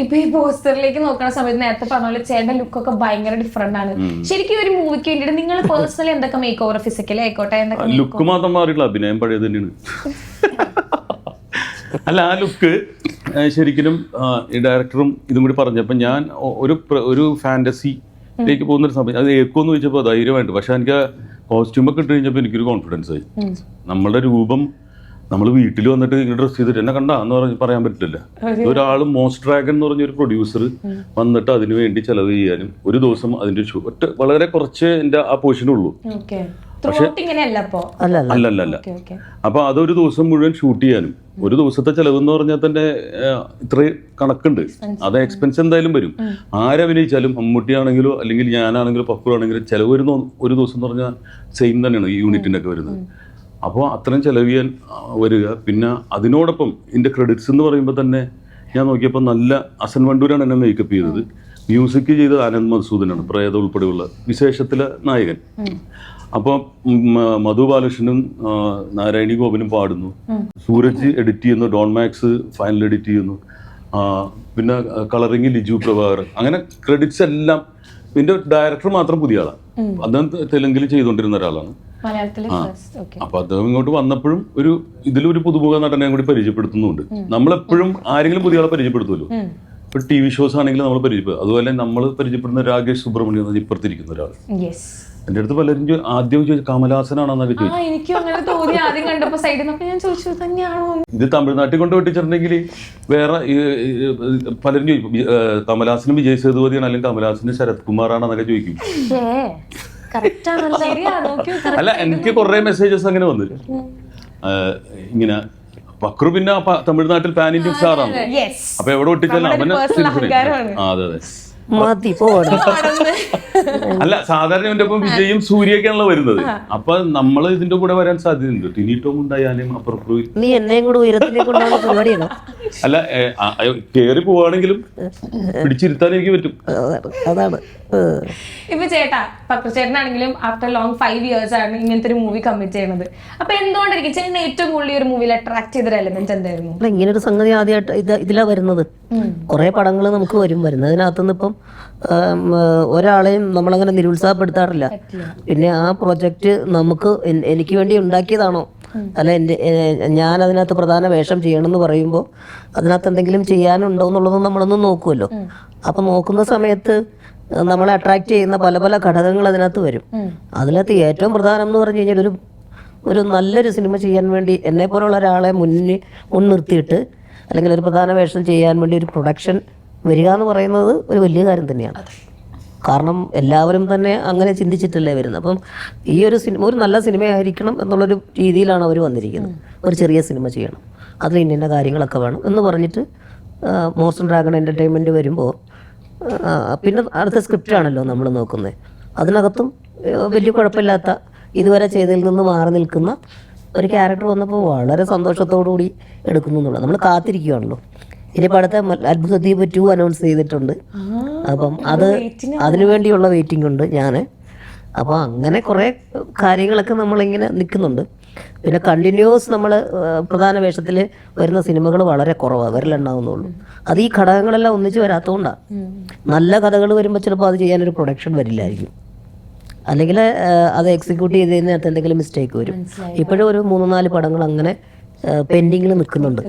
ഇപ്പൊ ഈ പോസ്റ്ററിലേക്ക് നോക്കുന്ന സമയത്ത് നേരത്തെ പറഞ്ഞ പോലെ ചേട്ടന്റെ ലുക്കൊക്കെ ഭയങ്കര ഡിഫറെന്റ് ആണ്. ശരിക്കും ഒരു മൂവിക്ക് വേണ്ടിയിട്ട് നിങ്ങൾ പേഴ്സണലി എന്തൊക്കെ മേക്ക് ഓവർ ഫിസിക്കലി ആയിക്കോട്ടെ എന്തൊക്കെ ലുക്ക് മാത്രം മാറിയിട്ടില്ല അഭിനയം പഴയത് തന്നെയാണ്. അല്ല ആ ലുക്ക് ശരിക്കും ഈ ഡയറക്ടറും ഇതും കൂടി പറഞ്ഞപ്പോൾ ഞാൻ ഒരു ഒരു ഫാന്റസിയിലേക്ക് പോകുന്ന ഒരു സമയം അത് ഏക്കോന്ന് ചോദിച്ചപ്പോൾ ധൈര്യമായിട്ട്. പക്ഷെ എനിക്ക് കോസ്റ്റ്യൂമൊക്കെ ഇട്ട് കഴിഞ്ഞപ്പോൾ എനിക്കൊരു കോൺഫിഡൻസ് ആയി. നമ്മളുടെ രൂപം നമ്മൾ വീട്ടിൽ വന്നിട്ട് ഇങ്ങനെ ഡ്രസ് ചെയ്തിട്ട് എന്നെ കണ്ട? എന്ന് പറഞ്ഞ് പറയാൻ പറ്റില്ല ഒരാൾ മോസ്റ്റ് ഡ്രാഗൺ എന്ന് പറഞ്ഞൊരു പ്രൊഡ്യൂസർ വന്നിട്ട് അതിനു വേണ്ടി ചെലവ് ചെയ്യാനും ഒരു ദിവസം അതിന്റെ ഷൂ ഒറ്റ വളരെ കുറച്ച് എന്റെ ആ പൊസിഷനുള്ളൂ അപ്പോ അല്ല അല്ല അല്ല അല്ല അല്ല ഓക്കെ ഓക്കെ. അപ്പൊ അതൊരു ദിവസം മുഴുവൻ ഷൂട്ട് ചെയ്യാനും. ഒരു ദിവസത്തെ ചെലവ് എന്ന് പറഞ്ഞാൽ തന്നെ ഇത്ര കണക്കുണ്ട്. അത് എക്സ്പെൻസ് എന്തായാലും വരും. ആരഭിനയിച്ചാലും മമ്മൂട്ടിയാണെങ്കിലോ അല്ലെങ്കിൽ ഞാനാണെങ്കിലോ ആണെങ്കിലും ചെലവ് വരുന്ന ഒരു ദിവസം എന്ന് പറഞ്ഞാൽ സെയിം തന്നെയാണ് ഈ യൂണിറ്റിന്റെ ഒക്കെ വരുന്നത്. അപ്പോൾ അത്രയും ചെലവ് ചെയ്യാൻ വരിക. പിന്നെ അതിനോടൊപ്പം ഇതിന്റെ ക്രെഡിറ്റ്സ് എന്ന് പറയുമ്പോൾ തന്നെ ഞാൻ നോക്കിയപ്പോൾ നല്ല അസൻ വണ്ടൂരാണ് എന്നെ മേക്കപ്പ് ചെയ്തത്. മ്യൂസിക് ചെയ്തത് ആനന്ദ് മധുസൂദനാണ് പ്രേത ഉൾപ്പെടെയുള്ള വിശേഷത്തിലെ നായകൻ. അപ്പോൾ മധു ബാലകൃഷ്ണനും നാരായണി ഗോപനും പാടുന്നു. സൂരജ് എഡിറ്റ് ചെയ്യുന്നു ഡോൺ മാക്സ് ഫൈനൽ എഡിറ്റ് ചെയ്യുന്നു. പിന്നെ കളറിങ് ലിജു പ്രഭാകർ അങ്ങനെ ക്രെഡിറ്റ്സ് എല്ലാം. ഇതിന്റെ ഡയറക്ടർ മാത്രം പുതിയ ആളാണ് അദ്ദേഹം തെലുങ്കിൽ ചെയ്തുകൊണ്ടിരുന്ന ഒരാളാണ്. അപ്പൊ അദ്ദേഹം ഇങ്ങോട്ട് വന്നപ്പോഴും ഒരു ഇതിലൊരു പുതുമുഖ നടനെ കൂടി പരിചയപ്പെടുത്തുന്നുണ്ട്. നമ്മളെപ്പോഴും ആരെങ്കിലും പുതിയ ആളെ പരിചയപ്പെടുത്തുമല്ലോ. ഇപ്പൊ ടി വി ഷോസ് ആണെങ്കിലും നമ്മൾ പരിചയപ്പെടും അതുപോലെ നമ്മൾ പരിചയപ്പെടുന്ന രാകേഷ് സുബ്രഹ്മണ്യം ഇപ്പുറത്തിരിക്കുന്ന ഒരാൾ എന്റെ എന്റെ അടുത്ത് പലരും ആദ്യം ചോദിച്ചു കമലഹാസനാണെന്നൊക്കെ ചോദിച്ചു. തോന്നി ആദ്യം കണ്ടപ്പോ സൈഡിൽ നിന്നൊക്കെ ഞാൻ ചോദിച്ചു "ഇത് തന്നെയാണോ ഇത് തമിഴ്നാട്ടിൽ കൊണ്ട് വെട്ടിച്ചിട്ടുണ്ടെങ്കിൽ വേറെ പലരും ചോദിക്കും കമലഹാസനും വിജയ് സേതുപതിയാണ് അല്ലെങ്കിൽ കമലഹാസനും ശരത് കുമാറാണെന്നൊക്കെ ചോദിക്കും. അല്ല എനിക്ക് കുറെ മെസ്സേജസ് അങ്ങനെ വന്നു ഇങ്ങനെ വക്രു പിന്നെ തമിഴ്നാട്ടിൽ പാൻ ഇന്ത്യൻ സ്റ്റാറാണ് അപ്പൊ എവിടെ ഒട്ടിച്ചാലും അവനെ ഒരു അഹങ്കാരമാണ്. ആ അതെ അതെ. മതി പോകണം അല്ല സാധാരണ ഇവന്റെ ഒപ്പം വിജയും സൂര്യൊക്കെയാണല്ലോ വരുന്നത്. അപ്പൊ നമ്മൾ ഇതിന്റെ കൂടെ വരാൻ സാധ്യതയുണ്ട്. ടിനിട്ടോം ഉണ്ടായാലും അപ്പുറപ്പുറം നീ എന്നെയും കൂടെ ഉയരത്തിലേക്ക് പരിപാടിയാണോ? അല്ല കേറി പോവാണെങ്കിലും പിടിച്ചിരുത്താൻ എനിക്ക് പറ്റും. അതാണ്. ഇപ്പൊ ചേട്ടാ പക്രചേട്ടനാണെങ്കിലും ആഫ്റ്റർ ലോങ് ഫൈവ് ഇയേഴ്സ് ആണ് ഇങ്ങനത്തെ ഒരു മൂവി കമ്മിറ്റ് ചെയ്യണത് അപ്പൊ എന്തുകൊണ്ടായിരിക്കും ചേട്ടൻ ഏറ്റവും കൂടുതൽ ഒരു മൂവിയിൽ അട്രാക്ട് ചെയ്തൊരു എലമെന്റ് എന്തായിരുന്നു? ഇങ്ങനൊരു ഇങ്ങനെ ഒരു സംഗതി ആദ്യമായിട്ട് ഇത് ഇതിലാ വരുന്നത്. കുറെ പടങ്ങൾ നമുക്ക് വരും. വരുന്നതിനകത്തുനിന്ന് ഇപ്പം ഒരാളെയും നമ്മളങ്ങനെ നിരുത്സാഹപ്പെടുത്താറില്ല. പിന്നെ ആ പ്രൊജക്റ്റ് നമുക്ക് എനിക്ക് വേണ്ടി ഉണ്ടാക്കിയതാണോ? അല്ല എന്റെ ഞാൻ അതിനകത്ത് പ്രധാന വേഷം ചെയ്യണം എന്ന് പറയുമ്പോൾ അതിനകത്ത് എന്തെങ്കിലും ചെയ്യാനുണ്ടോ എന്നുള്ളത് നമ്മളൊന്ന് നോക്കുമല്ലോ. അപ്പം നോക്കുന്ന സമയത്ത് നമ്മളെ അട്രാക്ട് ചെയ്യുന്ന പല പല ഘടകങ്ങൾ അതിനകത്ത് വരും. അതിനകത്ത് ഏറ്റവും പ്രധാനം എന്ന് പറഞ്ഞു കഴിഞ്ഞാൽ ഒരു ഒരു നല്ലൊരു സിനിമ ചെയ്യാൻ വേണ്ടി എന്നെ പോലുള്ള ഒരാളെ മുന്നിൽ മുൻനിർത്തിയിട്ട് അല്ലെങ്കിൽ ഒരു പ്രധാന വേഷം ചെയ്യാൻ വേണ്ടി ഒരു പ്രൊഡക്ഷൻ വരിക എന്ന് പറയുന്നത് ഒരു വലിയ കാര്യം തന്നെയാണ്. കാരണം എല്ലാവരും തന്നെ അങ്ങനെ ചിന്തിച്ചിട്ടല്ലേ വരുന്നത്. അപ്പം ഈ ഒരു സിനിമ ഒരു നല്ല സിനിമയായിരിക്കണം എന്നുള്ളൊരു രീതിയിലാണ് അവർ വന്നിരിക്കുന്നത്. ഒരു ചെറിയ സിനിമ ചെയ്യണം. അതിൽ ഇന്ന കാര്യങ്ങളൊക്കെ വേണം എന്ന് പറഞ്ഞിട്ട് മോർസൺ ഡ്രാഗൺ എന്റർടൈൻമെന്റ് വരുമ്പോൾ പിന്നെ അടുത്ത സ്ക്രിപ്റ്റാണല്ലോ നമ്മൾ നോക്കുന്നത്. അതിനകത്തും വലിയ കുഴപ്പമില്ലാത്ത ഇതുവരെ ചെയ്തതിൽ നിന്ന് മാറി നിൽക്കുന്ന ഒരു ക്യാരക്ടർ വന്നപ്പോൾ വളരെ സന്തോഷത്തോടു കൂടി എടുക്കുന്നു എന്നുള്ളത്. നമ്മൾ കാത്തിരിക്കുകയാണല്ലോ ഇനിയിപ്പോൾ അടുത്ത അത്ഭുത ദ്വീപ് ടു അനൗൺസ് ചെയ്തിട്ടുണ്ട്. അപ്പം അത് അതിനു വേണ്ടിയുള്ള വെയിറ്റിംഗ് ഉണ്ട് ഞാൻ അപ്പോൾ അങ്ങനെ കുറേ കാര്യങ്ങളൊക്കെ നമ്മളിങ്ങനെ നിൽക്കുന്നുണ്ട്. പിന്നെ കണ്ടിന്യൂസ് നമ്മൾ പ്രധാന വേഷത്തിൽ വരുന്ന സിനിമകൾ വളരെ കുറവാണ് വരലുണ്ടാവുന്നുള്ളൂ. അത് ഈ ഘടകങ്ങളെല്ലാം ഒന്നിച്ച് വരാത്തതുകൊണ്ടാണ് നല്ല കഥകൾ വരുമ്പോൾ ചിലപ്പോൾ അത് ചെയ്യാനൊരു പ്രൊഡക്ഷൻ വരില്ലായിരിക്കും. അല്ലെങ്കിൽ അത് എക്സിക്യൂട്ട് ചെയ്തതിനകത്ത് എന്തെങ്കിലും മിസ്റ്റേക്ക് വരും. ഇപ്പോഴും ഒരു മൂന്ന് നാല് പടങ്ങൾ അങ്ങനെ പെൻഡിങ്ങിൽ നിൽക്കുന്നുണ്ട്.